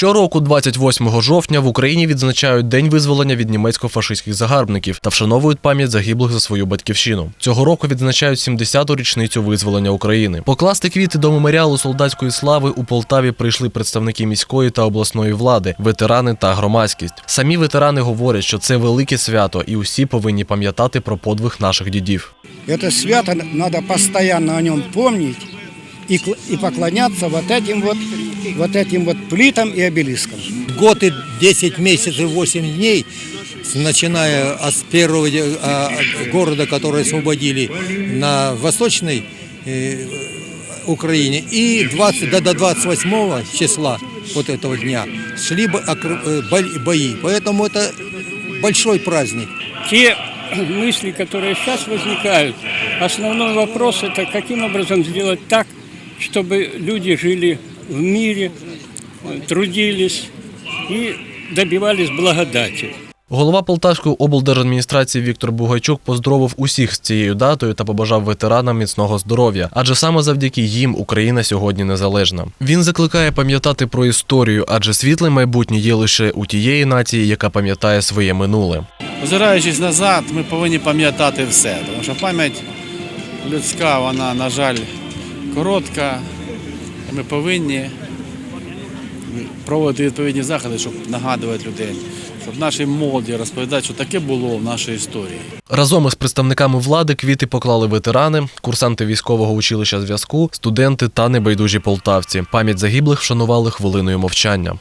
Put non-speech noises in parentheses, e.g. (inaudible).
Щороку, 28 жовтня, в Україні відзначають День визволення від німецько-фашистських загарбників та вшановують пам'ять загиблих за свою батьківщину. Цього року відзначають 70-ту річницю визволення України. Покласти квіти до меморіалу солдатської слави у Полтаві прийшли представники міської та обласної влади, ветерани та громадськість. Самі ветерани говорять, що це велике свято, і усі повинні пам'ятати про подвиг наших дідів. Это свято надо постоянно о нем помнить и, и поклоняться вот этим вот, вот этим вот плитам и обелискам. год и 10 месяцев 8 дней, начиная с первого а, города, который освободили на восточной э, Украине, и 20, до, до 28 числа вот этого дня шли э, бо- бои. Поэтому это большой праздник. те (clears throat) мысли, которые сейчас возникают, основной вопрос это каким образом сделать так, чтобы люди жили в мире, трудились и добивались благодати. Голова Полтавської облдержадміністрації Віктор Бугайчук поздоровив усіх з цією датою та побажав ветеранам міцного здоров'я, адже саме завдяки їм Україна сьогодні незалежна. Він закликає пам'ятати про історію, адже світле майбутнє є лише у тієї нації, яка пам'ятає своє минуле. Озираючись назад, ми повинні пам'ятати все, тому що пам'ять людська, вона, на жаль, коротка. Ми повинні проводити відповідні заходи, щоб нагадувати людей, щоб нашій молоді розповідати, що таке було в нашій історії. Разом із представниками влади квіти поклали ветерани, курсанти військового училища зв'язку, студенти та небайдужі полтавці. Пам'ять загиблих вшанували хвилиною мовчання.